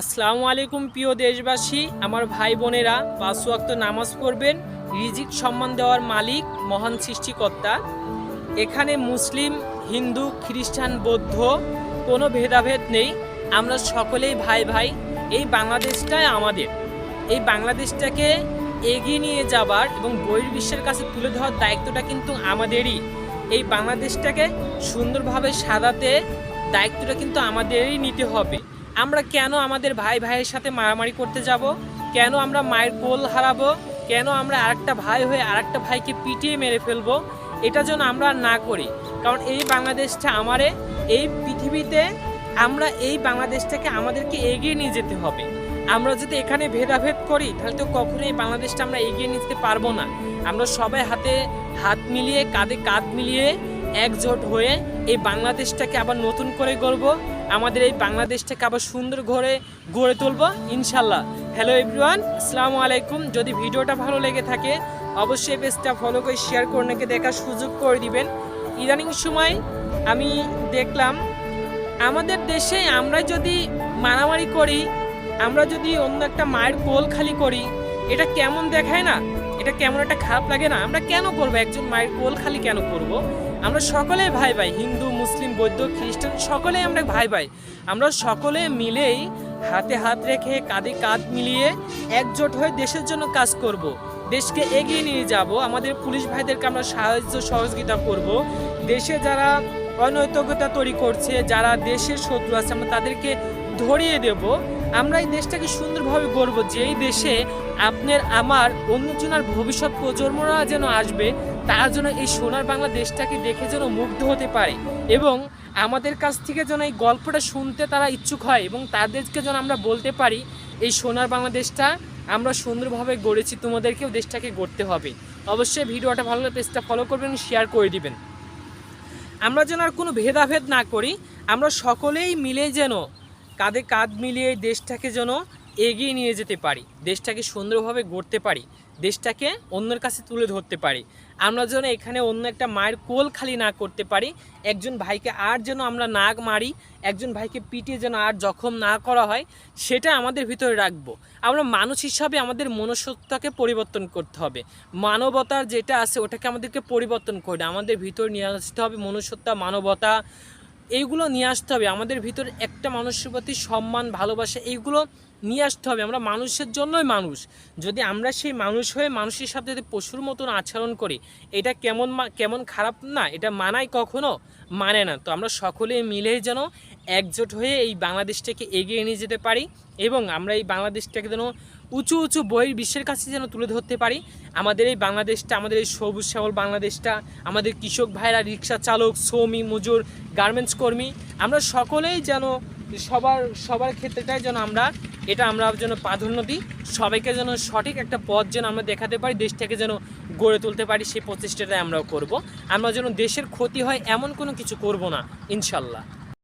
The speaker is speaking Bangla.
আসসালামু আলাইকুম, প্রিয় দেশবাসী। আমার ভাই বোনেরা, পাঁচ ওয়াক্ত নামাজ পড়বেন। রিজিক সম্মান দেওয়ার মালিক, মহান সৃষ্টিকর্তা। এখানে মুসলিম, হিন্দু, খ্রিস্টান, বৌদ্ধ কোনো ভেদাভেদ নেই। আমরা সকলেই ভাই ভাই, এই বাংলাদেশটাই আমাদের। এই বাংলাদেশটাকে এগিয়ে নিয়ে যাবার এবং বহির্বিশ্বের কাছে তুলে ধরার দায়িত্বটা কিন্তু আমাদেরই। এই বাংলাদেশটাকে সুন্দরভাবে সাজাতে দায়িত্বটা কিন্তু আমাদেরই নিতে হবে। আমরা কেন আমাদের ভাই ভাইয়ের সাথে মারামারি করতে যাব? কেন আমরা মায়ের কোল হারাবো? কেন আমরা আরেকটা ভাই হয়ে আরেকটা ভাইকে পিটিয়ে মেরে ফেলব? এটা যেন আমরা না করি। কারণ এই বাংলাদেশটা আমারে, এই পৃথিবীতে আমরা এই বাংলাদেশটাকে আমাদেরকে এগিয়ে নিয়ে যেতে হবে। আমরা যদি এখানে ভেদাভেদ করি, তাহলে তো কখনোই বাংলাদেশটা আমরা এগিয়ে নিয়ে যেতে পারব না। আমরা সবাই হাতে হাত মিলিয়ে, কাঁধে কাঁধ মিলিয়ে একজোট হয়ে এই বাংলাদেশটাকে আবার নতুন করে গড়বো। আমাদের এই বাংলাদেশটাকে আবার সুন্দর ঘরে গড়ে তুলবো, ইনশাল্লাহ। হ্যালো এভরিওয়ান আসসালামু আলাইকুম। যদি ভিডিওটা ভালো লেগে থাকে, অবশ্যই পেজটা ফলো করে শেয়ার করে নাকি দেখার সুযোগ করে দিবেন। ইদানিং সময় আমি দেখলাম, আমাদের দেশে আমরা যদি মারামারি করি, আমরা যদি অন্য একটা মায়ের কোল খালি করি, এটা কেমন দেখায় না? এটা কেমন একটা খারাপ লাগে না? আমরা কেন করব? একজন মায়ের কোল খালি কেন করব? আমরা সকলে ভাই ভাই, হিন্দু, মুসলিম, বৌদ্ধ, খ্রিস্টান, সকলেই আমরা ভাই ভাই। আমরা সকলে মিলেই হাতে হাত রেখে কাঁধে কাঁধ মিলিয়ে একজোট হয়ে দেশের জন্য কাজ করব। দেশকে এগিয়ে নিয়ে যাব। আমাদের পুলিশ ভাইদেরকে আমরা সাহায্য সহযোগিতা করব। দেশে যারা অনৈতিকতা তৈরি করছে, যারা দেশের শত্রু আছে, আমরা তাদেরকে ধরিয়ে দেব। আমরা এই দেশটাকে সুন্দরভাবে গড়ব, যেই দেশে আপনার, আমার অন্যজনের ভবিষ্যৎ প্রজন্মরা যেন আসবে, তারা যেন এই সোনার বাংলা দেশটাকে দেখে যেন মুগ্ধ হতে পারে এবং আমাদের কাছ থেকে যেন এই গল্পটা শুনতে তারা ইচ্ছুক হয় এবং তাদেরকে যেন আমরা বলতে পারি, এই সোনার বাংলাদেশটা আমরা সুন্দরভাবে গড়েছি, তোমাদেরকেও দেশটাকে গড়তে হবে। অবশ্যই ভিডিওটা ভালো লাগলে পেজটা ফলো করবেন শেয়ার করে দিবেন। আমরা যেন আর কোনো ভেদাভেদ না করি, আমরা সকলেই মিলে যেন কাঁধে কাঁধ মিলিয়ে দেশটাকে যেন এগিয়ে নিয়ে যেতে পারি, দেশটাকে সুন্দরভাবে গড়তে পারি, দেশটাকে অন্যের কাছে তুলে ধরতে পারি। আমরা যেন এখানে অন্য একটা মায়ের কোল খালি না করতে পারি, একজন ভাইকে আর যেন আমরা না মারি, একজন ভাইকে পিটিয়ে যেন আর জখম না করা হয়, সেটা আমাদের ভিতরে রাখব। আমরা মানুষ হিসাবে আমাদের মনুষ্যত্বকে পরিবর্তন করতে হবে। মানবতার যেটা আছে, ওটাকে আমাদেরকে পরিবর্তন করে, আমাদের ভিতরে নিয়ে আসতে হবে মনুষ্যত্ব, মানবতা এইগুলো নিয়ে আসতে হবে। আমাদের ভিতর একটা মানুষের প্রতি সম্মান, ভালোবাসা, এইগুলো নিয়ে আসতে হবে। আমরা মানুষের জন্যই মানুষ। যদি আমরা সেই মানুষ হয়ে মানুষের সাথে যদি পশুর মতন আচরণ করি, এটা কেমন কেমন খারাপ? না, এটা মানায় কখনো? মানে না। তো আমরা সকলে মিলে যেন একজোট হয়ে এই বাংলাদেশটাকে এগিয়ে নিয়ে যেতে পারি এবং আমরা এই বাংলাদেশটাকে যেন উঁচু উঁচু বইয়ের বিশ্বের কাছে যেন তুলে ধরতে পারি। আমাদের এই বাংলাদেশটা, আমাদের এই সবুজ শ্যামল বাংলাদেশটা, আমাদের কৃষক ভাইরা, রিক্সা চালক শ্রমিক মজুর, গার্মেন্টস কর্মী, আমরা সকলেই যেন সবার সবার ক্ষেত্রেটাই যেন আমরা, এটা আমরা যেন প্রাধান্য দিই। সবাইকে যেন সঠিক একটা পথ যেন আমরা দেখাতে পারি, দেশটাকে যেন গড়ে তুলতে পারি, সেই প্রচেষ্টাটাই আমরাও করব। আমরা যেন দেশের ক্ষতি হয় এমন কোনো কিছু করব না, ইনশাল্লাহ।